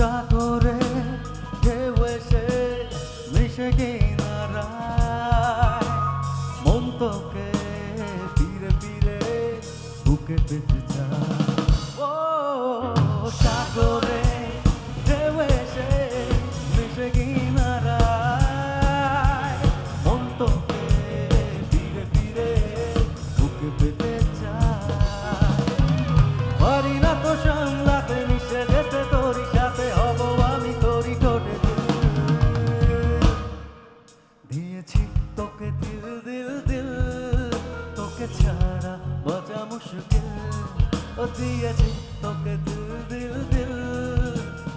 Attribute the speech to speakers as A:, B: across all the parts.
A: সাগরে ঢেউ এসে মিশে কিনারায় মন তোকে ফিরে ফিরে বুকে পেতে চায়। ও দিয়েছি তোকে দিল দিল দিল,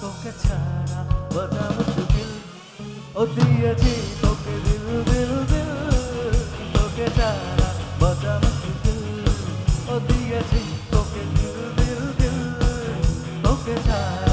A: তোকে ছাড়া বাঁচা মুশকিল ও দিয়েছি তোকে দিল দিল দিল, তোকে ছাড়া বাঁচা মুশকিল ও দিয়েছি তোকে দিল দিল দিল, তোকে ছাড়া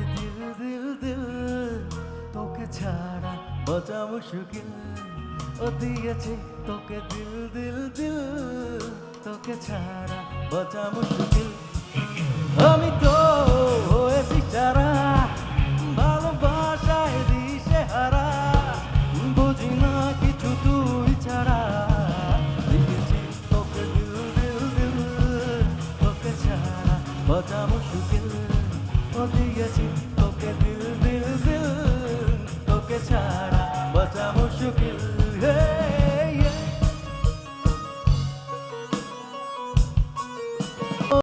A: তোকে দিল দিল দিল, তোকে ছাড়া বাঁচা মুশকিল। ও দিয়েছি তোকে দিল দিল দিল, তোকে ছাড়া বাঁচা মুশকিল। আমি তো হয়েছি বুঝি না কিছু ছাড়া। তোকে তোকে ছাড়া দিয়েছি। তোকে দিল দিল দিল তোকে ছাড়া বাঁচাবো শুকিল